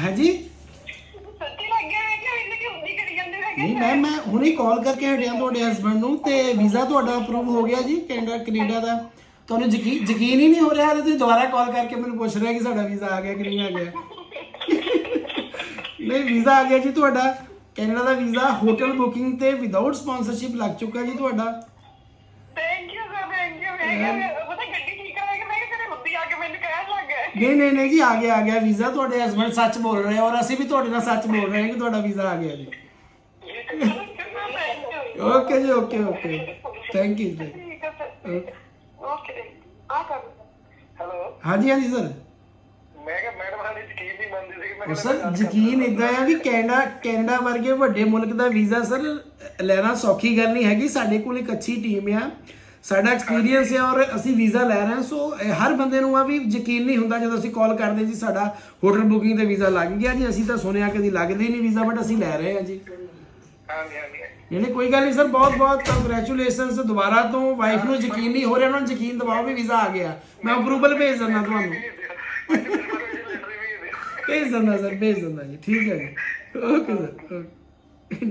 ਸੱਚੀ ਲੱਗ ਗਿਆ ਮੈਂ ਕਿ ਇੰਨੇ ਕਿ ਹੁੰਦੀ ਕਰੀ ਜਾਂਦੇ ਮੈਂ ਨਹੀਂ ਮੈਮ ਮੈਂ ਹੁਣੇ ਕਾਲ ਕਰਕੇ ਹਟਿਆ ਤੁਹਾਡੇ ਹਸਬੰਡ ਨੂੰ ਤੇ ਵੀਜ਼ਾ ਤੁਹਾਡਾ ਅਪਰੂਵ ਹੋ ਗਿਆ ਜੀ ਕੈਨੇਡਾ ਕੈਨੇਡਾ ਦਾ। ਤੁਹਾਨੂੰ ਯਕੀਨ ਯਕੀਨ ਹੀ ਨਹੀਂ ਹੋ ਰਿਹਾ ਤੁਸੀਂ ਦੁਬਾਰਾ ਕਾਲ ਕਰਕੇ ਮੈਨੂੰ ਪੁੱਛ ਰਹੇ ਕਿ ਸਾਡਾ ਵੀਜ਼ਾ ਆ ਗਿਆ ਕਿ ਨਹੀਂ ਆ ਗਿਆ। ਨਹੀਂ ਵੀਜ਼ਾ ਆ ਗਿਆ ਜੀ ਤੁਹਾਡਾ। ਕੈਨੇਡਾ ਦਾ ਵੀਜ਼ਾ ਹੋਟਲ ਬੁਕਿੰਗ ਤੇ ਵਿਦਆਊਟ ਸਪਾਂਸਰਸ਼ਿਪ ਲੱਗ ਚੁੱਕਾ ਜੀ ਤੁਹਾਡਾ। Thank you sir thank you ਮੈਂ ਕਿਹਾ ਪਤਾ ਗੱਡੀ ਠੀਕ ਕਰਾਂਗੇ ਮੈਂ ਕਿਹਾ ਤੇਰੇ ਹੁੰਦੀ ਆ ਕੇ ਮੈਨੂੰ ਕਹਿਣ ਲੱਗ ਗਏ ਨਹੀਂ ਨਹੀਂ ਨਹੀਂ ਜੀ ਆ ਗਿਆ ਆ ਗਿਆ ਵੀਜ਼ਾ। ਤੁਹਾਡੇ ਹਸਬੰਡ ਸੱਚ ਬੋਲ ਰਹੇ ਆ ਔਰ ਅਸੀਂ ਵੀ ਤੁਹਾਡੇ ਨਾਲ ਸੱਚ ਬੋਲ ਰਹੇ ਹਾਂ ਕਿ ਤੁਹਾਡਾ ਵੀਜ਼ਾ ਆ ਗਿਆ ਜੀ। ਓਕੇ ਜੀ ਓਕੇ ਓਕੇ ਥੈਂਕ ਯੂ ਜੀ। ਠੀਕ ਹੈ ਸਰ ਓਕੇ ਆ ਕਰ ਹੈਲੋ ਹਾਂਜੀ ਹਾਂਜੀ ਸਰ ਮੈਂ ਕਿਹਾ ਮੈਡਮ ਹਾਲੇ ਯਕੀਨ ਨਹੀਂ ਮੰਨਦੀ ਸੀ ਔਰ ਸਰ ਯਕੀਨ ਇਦਾਂ ਆ ਵੀ ਕੈਨੇਡਾ ਕੈਨੇਡਾ ਵਰਗੇ ਵੱਡੇ ਮੁਲਕ ਦਾ ਵੀਜ਼ਾ ਸਰ ਲੈਣਾ ਸੌਖੀ ਗੱਲ ਨਹੀਂ ਹੈਗੀ। ਸਾਡੇ ਕੋਲ ਇੱਕ ਅੱਛੀ ਟੀਮ ਆ। ਸਾਡਾ ਐਕਸਪੀਰੀਅੰਸ ਹੈ ਔਰ ਅਸੀਂ ਵੀਜ਼ਾ ਲੈ ਰਹੇ ਹਾਂ ਸੋ ਹਰ ਬੰਦੇ ਨੂੰ ਆ ਵੀ ਯਕੀਨ ਨਹੀਂ ਹੁੰਦਾ ਜਦੋਂ ਅਸੀਂ ਕਾਲ ਕਰਦੇ ਜੀ ਸਾਡਾ ਹੋਟਲ ਬੁਕਿੰਗ ਤੇ ਵੀਜ਼ਾ ਲੱਗ ਗਿਆ ਜੀ ਅਸੀਂ ਤਾਂ ਸੁਣਿਆ ਕਦੀ ਲੱਗਦਾ ਹੀ ਨਹੀਂ ਵੀਜ਼ਾ ਬਟ ਅਸੀਂ ਲੈ ਰਹੇ ਹਾਂ ਜੀ। ਹਾਂਜੀ ਹਾਂਜੀ ਨਹੀਂ ਕੋਈ ਗੱਲ ਨਹੀਂ ਸਰ ਬਹੁਤ ਬਹੁਤ ਕੰਗ੍ਰੈਚੁਲੇਸ਼ਨਸ ਦੁਬਾਰਾ ਤੋਂ ਵਾਈਫ ਨੂੰ ਯਕੀਨ ਨਹੀਂ ਹੋ ਰਿਹਾ ਉਹਨਾਂ ਨੂੰ ਯਕੀਨ ਦਿਵਾਓ ਵੀ ਵੀਜ਼ਾ ਆ ਗਿਆ। ਮੈਂ ਅਪਰੂਵਲ ਭੇਜ ਦਿੰਦਾ ਤੁਹਾਨੂੰ। ਭੇਜ ਦਿੰਦਾ ਸਰ ਭੇਜ ਦਿੰਦਾ ਜੀ ਠੀਕ ਹੈ ਜੀ। Okay sir okay